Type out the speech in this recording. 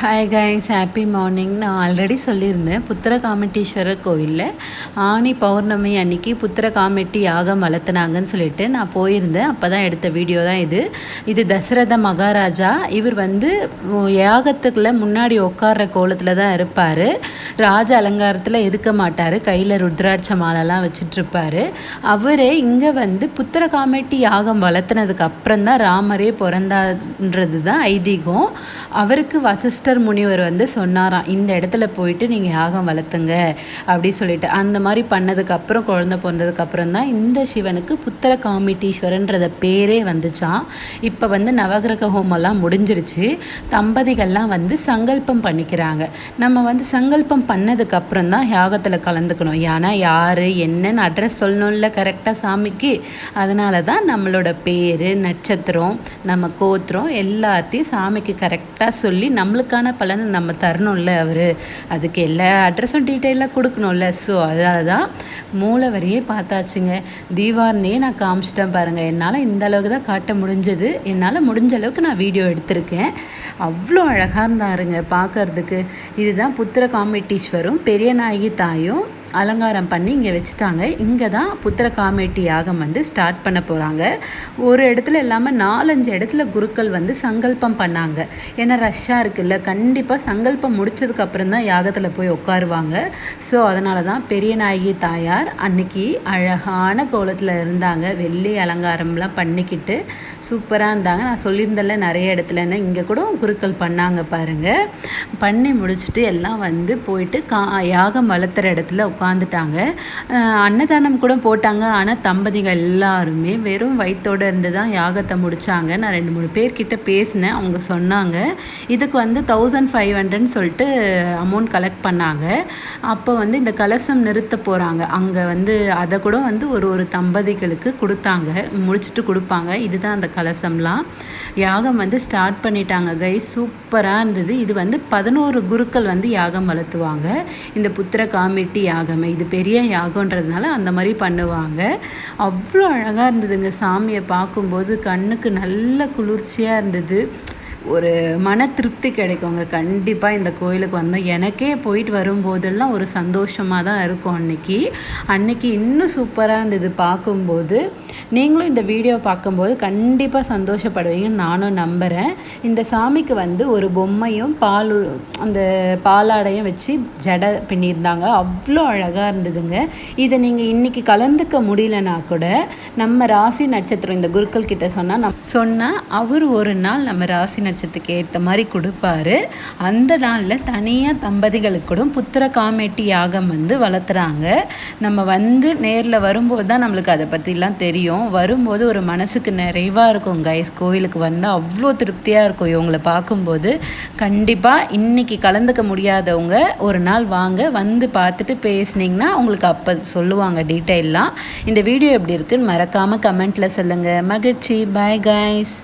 Hi guys happy morning நான் already சொல்லியிருந்தேன் புத்திர காமெட்டீஸ்வரர் கோவிலில் ஆனி பௌர்ணமி அன்னைக்கு புத்திர காமெட்டி யாகம் வளர்த்துனாங்கன்னு சொல்லிட்டு நான் போயிருந்தேன். அப்போ தான் எடுத்த வீடியோ தான் இது. இது தசரத மகாராஜா. இவர் வந்து யாகத்துக்குள்ள முன்னாடி உட்கார்ற கோலத்தில் தான் இருப்பார். ராஜ அலங்காரத்தில் இருக்க மாட்டார். கையில் ருத்ராட்ச மாலைலாம் வச்சிட்ருப்பார். அவரே இங்கே வந்து புத்திர காமெட்டி யாகம் வளர்த்துனதுக்கு அப்புறம் தான் ராமரே பிறந்தான்றது தான் ஐதீகம். அவருக்கு வசிஷ்டர் முனிவர் வந்து சொன்னாராம் இந்த இடத்துல போயிட்டு நீங்கள் யாகம் வளர்த்துங்க அப்படி சொல்லிட்டு. அந்த மாதிரி பண்ணதுக்கப்புறம் குழந்த பிறந்ததுக்கப்புறம் தான் இந்த சிவனுக்கு புத்திர காமிட்டீஸ்வரன்றத பேரே வந்துச்சான் இப்போ வந்து நவகிரக ஹோமெல்லாம் முடிஞ்சிருச்சு. தம்பதிகள்லாம் வந்து சங்கல்பம் பண்ணிக்கிறாங்க. நம்ம வந்து சங்கல்பம் பண்ணதுக்கப்புறம் தான் யாகத்தில் கலந்துக்கணும். ஏன்னா யார் என்னன்னு அட்ரஸ் சொல்லணும்ல கரெக்டாக சாமிக்கு. அதனால தான் நம்மளோட பேர் நட்சத்திரம் நம்ம கோத்திரம் எல்லாத்தையும் சாமிக்கு கரெக்டாக சொல்லி நம்மளுக்கான பலனை நம்ம தரணும்ல அவர். அதுக்கு எல்லா அட்ரஸும் டீட்டெயிலாக கொடுக்கணும்ல. ஸோ அதனால தான் மூளை வரியே பார்த்தாச்சுங்க. தீவார்னே நான் காமிச்சிட்டேன் பாருங்கள் என்னால் இந்த அளவுக்கு தான் காட்ட முடிஞ்சது. என்னால் முடிஞ்ச அளவுக்கு நான் வீடியோ எடுத்திருக்கேன். அவ்வளோ அழகாக இருந்தாருங்க பார்க்கறதுக்கு. இதுதான் புத்திர காமெட்டீஸ்வரும் பெரிய நாயகி தாயும். அலங்காரம் பண்ணி இங்கே வச்சுட்டாங்க. இங்கே தான் புத்திர காமேட்டி யாகம் வந்து ஸ்டார்ட் பண்ண போகிறாங்க ஒரு இடத்துல இல்லாமல் நாலஞ்சு இடத்துல குருக்கள் வந்து சங்கல்பம் பண்ணாங்க. ஏன்னா ரஷ்ஷாக இருக்குல்ல. கண்டிப்பாக சங்கல்பம் முடித்ததுக்கப்புறம் தான் யாகத்தில் போய் உட்காருவாங்க. ஸோ அதனால தான் பெரிய நாயகி தாயார் அன்னைக்கு அழகான கோலத்தில் இருந்தாங்க. வெள்ளி அலங்காரம்லாம் பண்ணிக்கிட்டு சூப்பராக இருந்தாங்க. நான் சொல்லியிருந்தல நிறைய இடத்துலன்னு. இங்கே கூட குருக்கள் பண்ணாங்க பாருங்கள் பண்ணி முடிச்சுட்டு எல்லாம் வந்து போயிட்டு கா யாகம் வளர்த்துற இடத்துல உட்காந்துட்டாங்க அன்னதானம் கூட போட்டாங்க. ஆனால் தம்பதிகள் எல்லாருமே வெறும் வயிற்றோடு இருந்து தான் யாகத்தை முடித்தாங்க நான் ரெண்டு மூணு பேர்கிட்ட பேசினேன். அவங்க சொன்னாங்க இதுக்கு வந்து தௌசண்ட் ஃபைவ் ஹண்ட்ரட்னு சொல்லிட்டு அமௌண்ட் கலெக்ட் பண்ணாங்க. அப்போ வந்து இந்த கலசம் நிறுத்த போகிறாங்க அங்கே வந்து அதை கூட வந்து ஒரு ஒரு தம்பதிகளுக்கு கொடுத்தாங்க. முடிச்சுட்டு கொடுப்பாங்க. இதுதான் அந்த கலசம்லாம். யாகம் வந்து ஸ்டார்ட் பண்ணிட்டாங்க கை சூப்பராக இருந்தது. இது வந்து பதினோரு குருக்கள் வந்து யாகம் வளர்த்துவாங்க. இந்த புத்திர காமெட்டி யாகம் இது பெரிய யாகன்றதுனால அந்த மாதிரி பண்ணுவாங்க. அவ்வளோ அழகாக இருந்ததுங்க சாமியை பார்க்கும்போது. கண்ணுக்கு நல்ல குளிர்ச்சியாக இருந்தது. ஒரு மன திருப்தி கிடைக்குங்க. கண்டிப்பாக இந்த கோயிலுக்கு வந்தால் எனக்கே போயிட்டு வரும்போதெல்லாம் ஒரு சந்தோஷமாக தான் இருக்கும் அன்னைக்கு. அன்னைக்கு இன்னும் சூப்பராக இருந்தது பார்க்கும்போது. நீங்களும் இந்த வீடியோ பார்க்கும்போது கண்டிப்பாக சந்தோஷப்படுவீங்கன்னு நானும் நம்புகிறேன் இந்த சாமிக்கு வந்து ஒரு பொம்மையும் பால் அந்த பாலாடையும் வச்சு ஜடை பின்னியிருந்தாங்க அவ்வளோ அழகாக இருந்ததுங்க. இதை நீங்கள் இன்றைக்கி கலந்துக்க முடியலனா கூட நம்ம ராசி நட்சத்திரம் இந்த குருக்கள் கிட்ட சொன்னால் நம் சொன்னால் அவர் ஒரு நாள் நம்ம ராசி நட்சத்திரத்துக்கு ஏற்ற மாதிரி கொடுப்பாரு. அந்த நாளில் தனியாக தம்பதிகளுக்கு கூட புத்திர காமேட்டி யாகம் வந்து வளர்த்துறாங்க. நம்ம வந்து நேரில் வரும்போது தான் நம்மளுக்கு அதை பற்றிலாம் தெரியும். வரும்போது ஒரு மனசுக்கு நிறைவாக இருக்கும். கைஸ் கோவிலுக்கு வந்தால் அவ்வளோ திருப்தியாக இருக்கும். இவங்களை பார்க்கும்போது கண்டிப்பாக இன்றைக்கி கலந்துக்க முடியாதவங்க ஒரு நாள் வாங்க வந்து பார்த்துட்டு பேசுனீங்கன்னா உங்களுக்கு அப்போ சொல்லுவாங்க டீட்டெயிலாம் இந்த வீடியோ எப்படி இருக்குன்னு மறக்காமல் கமெண்ட்டில் சொல்லுங்கள் மகிழ்ச்சி. Bye guys